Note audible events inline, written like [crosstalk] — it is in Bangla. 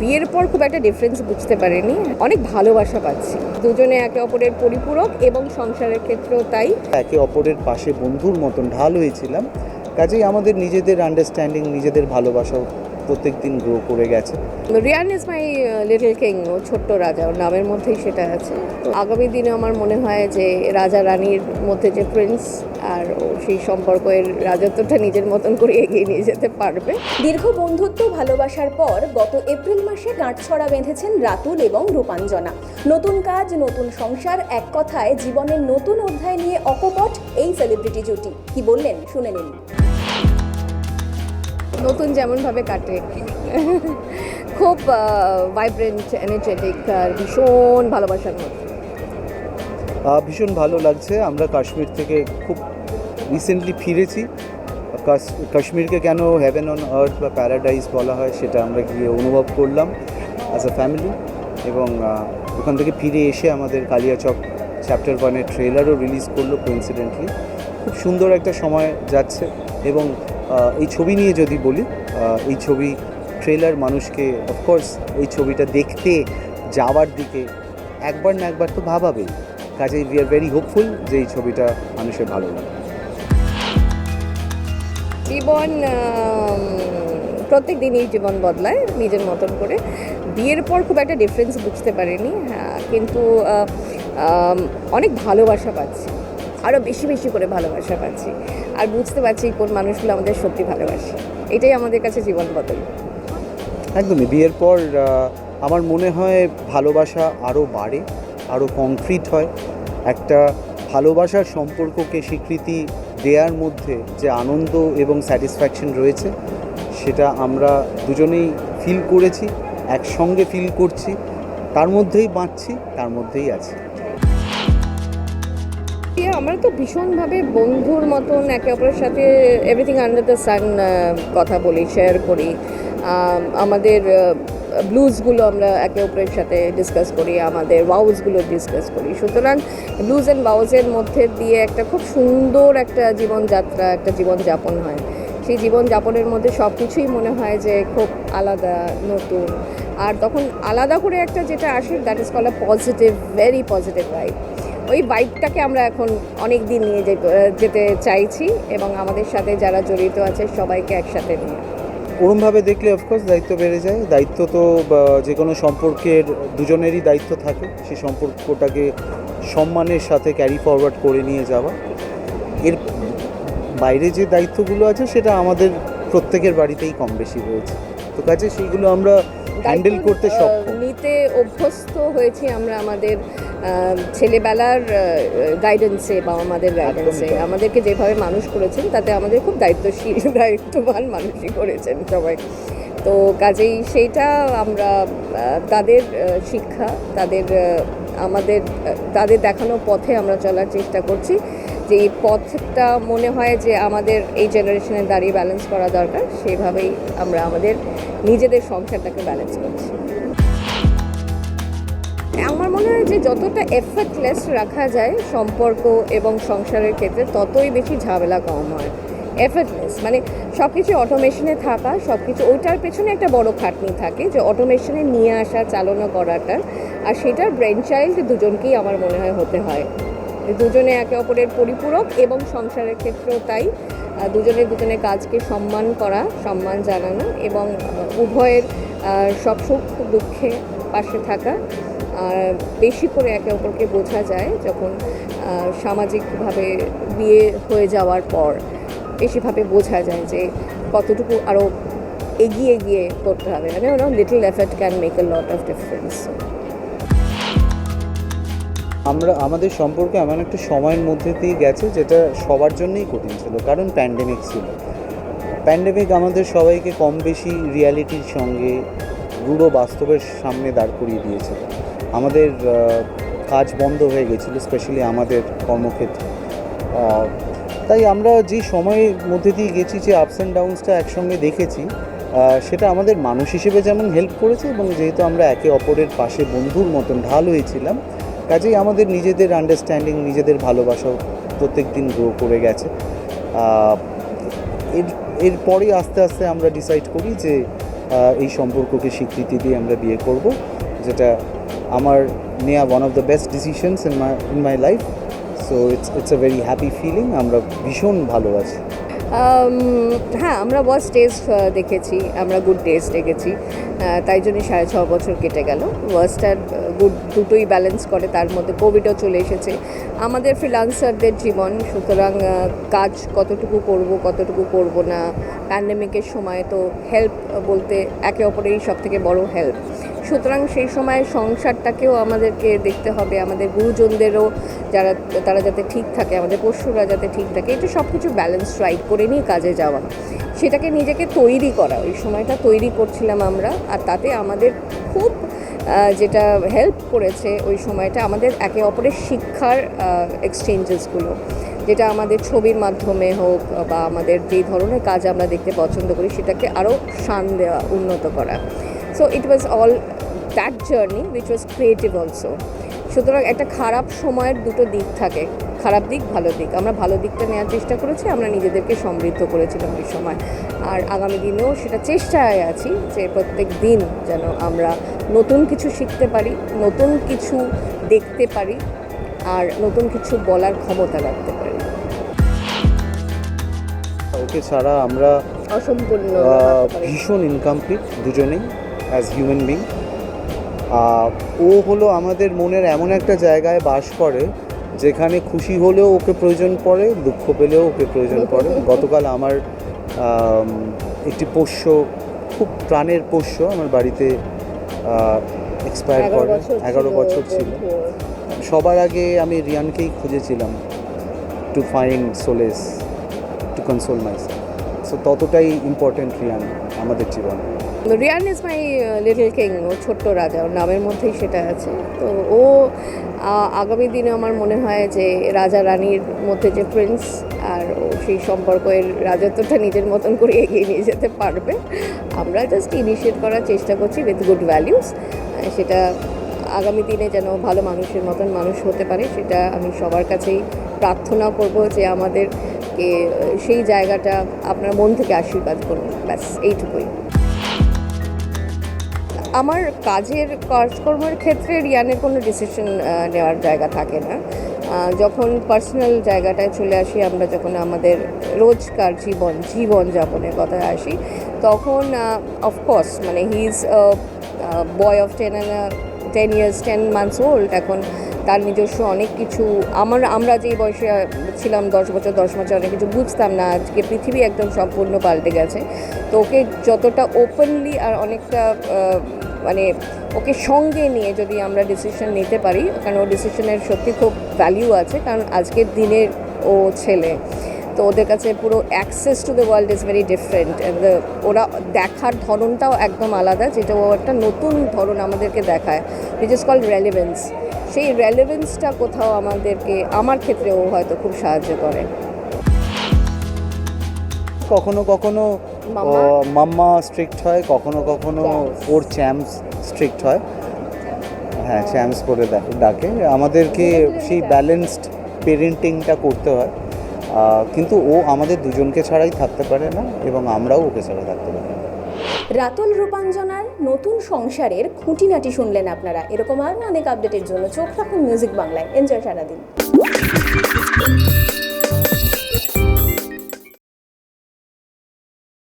বিয়ের পর খুব একটা ডিফারেন্স বুঝতে পারেনি। অনেক ভালোবাসা পাচ্ছি। দুজনে একে অপরের পরিপূরক এবং সংসারের ক্ষেত্রেও তাই। একে অপরের পাশে বন্ধুর মতন ঢাল হয়েছিলাম। কাজেই আমাদের নিজেদের আন্ডারস্ট্যান্ডিং নিজেদের ভালোবাসাও প্রত্যেক দিন গ্রো করে গেছে। Riyan is my little king ও ছোট্ট রাজা ওর নামের মধ্যেই সেটা আছে। তো আগামী দিনে আমার মনে হয় যে রাজা রানীর মধ্যে যে প্রিন্স আর ও সেই সম্পর্কের রাজত্বটা নিজের মতন করে এগিয়ে নিয়ে যেতে পারবে। দীর্ঘ বন্ধুত্ব ভালোবাসার পর গত এপ্রিল মাসে গাঁটছড়া বেঁধেছেন রাতুল এবং রূপাঞ্জনা। নতুন কাজ নতুন সংসার এক কথায় জীবনের নতুন অধ্যায় নিয়ে অকপট এই সেলিব্রিটি জুটি। কি বললেন? শুনে নিন। নতুন যেমনভাবে কাটে। খুব ভাইব্রেন্ট এনার্জেটিক আর ভীষণ ভালোবাসার মধ্যে। ভীষণ ভালো লাগছে। আমরা কাশ্মীর থেকে খুব রিসেন্টলি ফিরেছি। কাশ- কাশ্মীরকে কেন হ্যাভেন অন আর্থ বা প্যারাডাইজ বলা হয় সেটা আমরা গিয়ে অনুভব করলাম অ্যাজ আ ফ্যামিলি এবং ওখান থেকে ফিরে এসে আমাদের কালিয়াচক চ্যাপ্টার ওয়ানের ট্রেলারও রিলিজ করল কোইন্সিডেন্টলি খুব সুন্দর একটা সময় যাচ্ছে। এবং এই ছবি নিয়ে যদি বলি এই ছবি ট্রেলার মানুষকে অফকোর্স এই ছবিটা দেখতে যাওয়ার দিকে একবার না একবার তো ভাবাবেই। কাজেই উই আর ভেরি হোপফুল যে এই ছবিটা মানুষের ভালো লাগে জীবন প্রত্যেক দিনই জীবন বদলায় নিজের মতন করে। বিয়ের পর খুব একটা ডিফারেন্স বুঝতে পারিনি হ্যাঁ, কিন্তু অনেক ভালোবাসা পাচ্ছি। আরও বেশি বেশি করে ভালোবাসা পাচ্ছি। আর বুঝতে পারছি কোন মানুষগুলো আমাদের সত্যি ভালোবাসে। এটাই আমাদের কাছে জীবন বদল। একদমই, বিয়ের পর আমার মনে হয় ভালোবাসা আরও বাড়ে আরও কংক্রিট হয়। একটা ভালোবাসার সম্পর্ককে স্বীকৃতি দেওয়ার মধ্যে যে আনন্দ এবং স্যাটিসফ্যাকশন রয়েছে, সেটা আমরা দুজনেই ফিল করেছি, একসঙ্গে ফিল করছি, তার মধ্যেই বাঁচছি, তার মধ্যেই আছি। আমরা তো ভীষণভাবে বন্ধুর মতন একে অপরের সাথে এভরিথিং আন্ডার দ্য সান কথা বলি শেয়ার করি। আমাদের ব্লুজগুলো আমরা একে অপরের সাথে ডিসকাস করি, আমাদের ওয়াউজগুলো ডিসকাস করি। সুতরাং ব্লুজ অ্যান্ড ওয়াউজের মধ্যে দিয়ে একটা খুব সুন্দর একটা জীবনযাত্রা, একটা জীবনযাপন হয়। সেই জীবনযাপনের মধ্যে সব কিছুই মনে হয় যে খুব আলাদা, নতুন। আর তখন আলাদা করে একটা যেটা আসে that is call a positive very positive vibe ওই বাইকটাকে আমরা এখন অনেক দিন নিয়ে যেতে চাইছি এবং আমাদের সাথে যারা জড়িত আছে সবাইকে একসাথে নিয়ে। ওরমভাবে দেখলে অফকোর্স দায়িত্ব বেড়ে যায়। দায়িত্ব তো যে কোনো সম্পর্কের দুজনেরই দায়িত্ব থাকে। সেই সম্পর্কটাকে সম্মানের সাথে ক্যারি ফরওয়ার্ড করে নিয়ে যাওয়া। এর বাইরে যে দায়িত্বগুলো আছে, সেটা আমাদের প্রত্যেকের বাড়িতেই কম বেশি রয়েছে। তো কাজে সেইগুলো আমরা হ্যান্ডেল করতে সক্ষম। নিতে অভ্যস্ত হয়েছি আমরা আমাদের ছেলেবেলার গাইডেন্সে বা আমাদের গাইডেন্সে আমাদেরকে যেভাবে মানুষ করেছেন তাতে আমাদের খুব দায়িত্বশীল [laughs] দায়িত্ববান মানুষই করেছেন সবাই। তো কাজেই সেইটা আমরা তাদের শিক্ষা তাদের আমাদের তাদের দেখানো পথে আমরা চলার চেষ্টা করছি। যে পথটা মনে হয় যে আমাদের এই জেনারেশনে দাঁড়িয়ে ব্যালেন্স করা দরকার সেভাবেই আমরা আমাদের নিজেদের সংসারটাকে ব্যালেন্স করছি। আমার মনে হয় যে যতটা এফেক্টলেস রাখা যায় সম্পর্ক এবং সংসারের ক্ষেত্রে, ততই বেশি ঝামেলা কম হয়। এফেক্টলেস মানে সব কিছু অটোমেশনে থাকা সব কিছু ওইটার পেছনে একটা বড় খাটনি থাকে যে অটোমেশনে নিয়ে আসা, চালনা করাটা, আর সেটার ব্রেন চাইল্ড দুজনকেই আমার মনে হয় হতে হয়। দুজনে একে অপরের পরিপূরক এবং সংসারের ক্ষেত্রেও তাই দুজনে দুজনের কাজকে সম্মান করা, সম্মান জানানো এবং উভয়ের সব সুখ দুঃখে পাশে থাকা, আর বেশি করে একে অপরকে বোঝা যায় যখন সামাজিকভাবে বিয়ে হয়ে যাওয়ার পর বেশিভাবে বোঝা যায় যে কতটুকু আরও এগিয়ে গিয়ে করতে হবে। মানে little effect can make a lot of difference আমরা, আমাদের সম্পর্কে এমন একটা সময়ের মধ্যে দিয়ে গেছে যেটা সবার জন্যই কঠিন ছিল, কারণ প্যান্ডেমিক ছিল। প্যান্ডেমিক আমাদের সবাইকে কম বেশি রিয়ালিটির সঙ্গে রূঢ় বাস্তবের সামনে দাঁড় করিয়ে দিয়েছিল আমাদের কাজ বন্ধ হয়ে গেছিল স্পেশালি আমাদের কর্মক্ষেত্রে। তাই আমরা যে সময়ের মধ্যে দিয়ে গেছি, যে আপস অ্যান্ড ডাউনসটা একসঙ্গে দেখেছি সেটা আমাদের মানুষ হিসেবে যেমন হেল্প করেছে এবং যেহেতু আমরা একে অপরের পাশে বন্ধুর মতন ঢাল হয়েছিলাম কাজেই আমাদের নিজেদের আন্ডারস্ট্যান্ডিং নিজেদের ভালোবাসাও প্রত্যেক দিন গ্রো করে গেছে। এর এরপরেই আস্তে আস্তে আমরা ডিসাইড করি যে এই সম্পর্ককে স্বীকৃতি দিয়ে আমরা বিয়ে করব যেটা আমার নেয়া one of the best decisions in my in my life so it's it's a very happy feeling আমরা ভীষণ ভালো আছি। Um, হ্যাঁ আমরা ওয়ার্স্ট ডেজ দেখেছি আমরা গুড ডেজ দেখেছি। তাই জন্যই সাড়ে ছ বছর কেটে গেল। ওয়ার্স্ট আর গুড দুটোই ব্যালেন্স করে, তার মধ্যে কোভিডও চলে এসেছে। আমাদের ফ্রিলান্সারদের জীবন, সুতরাং কাজ কতটুকু করব কতটুকু করব না প্যান্ডেমিকের সময় তো হেল্প বলতে একে অপরেরই সব থেকে বড় হেল্প সুতরাং সেই সময় সংসারটাকেও আমাদেরকে দেখতে হবে, আমাদের গুরুজনদেরও যারা, তারা যাতে ঠিক থাকে, আমাদের পশুরা যাতে ঠিক থাকে, এটা সব কিছু ব্যালেন্স রাইট করে নিয়ে কাজে যাওয়া। সেটাকে নিজেকে তৈরি করা। ওই সময়টা তৈরি করছিলাম আমরা আর তাতে আমাদের খুব যেটা হেল্প করেছে ওই সময়টা আমাদের একে অপরের শিক্ষার এক্সচেঞ্জেসগুলো যেটা আমাদের ছবির মাধ্যমে হোক বা আমাদের যেই ধরনের কাজ আমরা দেখতে পছন্দ করি সেটাকে আরও শান দেওয়া, উন্নত করা। So it was all that journey which was creative also সুতরাং একটা খারাপ সময়ের দুটো দিক থাকে। খারাপ দিক ভালো দিক। আমরা ভালো দিকটা নেওয়ার চেষ্টা করেছি আমরা নিজেদেরকে সমৃদ্ধ করেছিলাম ওই সময়। আর আগামী দিনেও সেটা চেষ্টায় আছি যে প্রত্যেক দিন যেন আমরা নতুন কিছু শিখতে পারি নতুন কিছু দেখতে পারি আর নতুন কিছু বলার ক্ষমতা রাখতে পারি। ওকে ছাড়া আমরা অসম্পূর্ণ। ভীষণ ইনকমপ্লিট দুজনেই অ্যাজ হিউম্যান বিং ও হলো আমাদের মনের এমন একটা জায়গায় বাস করে যেখানে খুশি হলেও ওকে প্রয়োজন পড়ে দুঃখ পেলেও ওকে প্রয়োজন পড়ে। গতকাল আমার একটি পোষ্য খুব প্রাণের পোষ্য আমার বাড়িতে এক্সপায়ার করে এগারো বছর ছিল। সবার আগে আমি রিয়ানকেই খুঁজেছিলাম to find solace to console myself so ততটাই ইম্পর্টেন্ট রিয়ান আমাদের জীবনে। Riyan is my little king ও ছোট্ট রাজা, ওর নামের মধ্যেই সেটা আছে। তো ও আগামী দিনে আমার মনে হয় যে রাজা রানীর মধ্যে যে প্রিন্স আর ও সেই সম্পর্কের রাজত্বটা নিজের মতন করে এগিয়ে নিয়ে যেতে পারবে, আমরা জাস্ট ইনিশিয়েট করার চেষ্টা করছি উইথ গুড ভ্যালিউস সেটা আগামী দিনে যেন ভালো মানুষের মতন মানুষ হতে পারে, সেটা আমি সবার কাছেই প্রার্থনা করব যে আমাদেরকে সেই জায়গাটা আপনার মন থেকে আশীর্বাদ করুন। ব্যাস, এইটুকুই। আমার কাজের কাজকর্মের ক্ষেত্রে রিয়ানের কোনো ডিসিশন নেওয়ার জায়গা থাকে না। যখন পার্সোনাল জায়গাটায় চলে আসি, আমরা যখন আমাদের রোজকার জীবন জীবন যাপনের কথায় আসি, তখন অফকোর্স মানে he is boy of ten ten years ten months old এখন তার নিজস্ব অনেক কিছু। আমার, আমরা যেই বয়সে ছিলাম দশ বছর দশ বছর অনেক কিছু বুঝতাম না। আজকে পৃথিবী একদম সম্পূর্ণ পাল্টে গেছে। তো ওকে যতটা ওপেনলি আর অনেকটা মানে ওকে সঙ্গে নিয়ে যদি আমরা ডিসিশন নিতে পারি, কারণ ও ডিসিশনের সত্যি খুব ভ্যালিউ আছে, কারণ আজকের দিনের ও ছেলে। তো ওদের কাছে পুরো access to the world is very different ওরা দেখার ধরনটাও একদম আলাদা যেটা ও একটা নতুন ধরন আমাদেরকে দেখায় উইচ ইজ কল রেলিভেন্স সেই রেলিভেন্সটা কোথাও আমাদেরকে আমার ক্ষেত্রেও হয়তো খুব সাহায্য করে। কখনো কখনো মাম্মা? স্ট্রিক্ট হয় কখনো কখনো ওর চ্যাম্পস স্ট্রিক্ট হয়। হ্যাঁ চ্যাম্পস করে ডাকে- আমাদেরকে সেই ব্যালেন্সড পেরেন্টিংটা করতে হয়। কিন্তু ও আমাদের দুজনকে ছাড়াই থাকতে পারে না এবং আমরাও ওকে ছাড়া থাকতে পারি না। রাতুল রূপাঞ্জনার নতুন সংসারের খুঁটিনাটি শুনলেন আপনারা। এরকম আরও অনেক আপডেটের জন্য চোখ রাখুন মিউজিক বাংলায় এনজয় সারাদিন।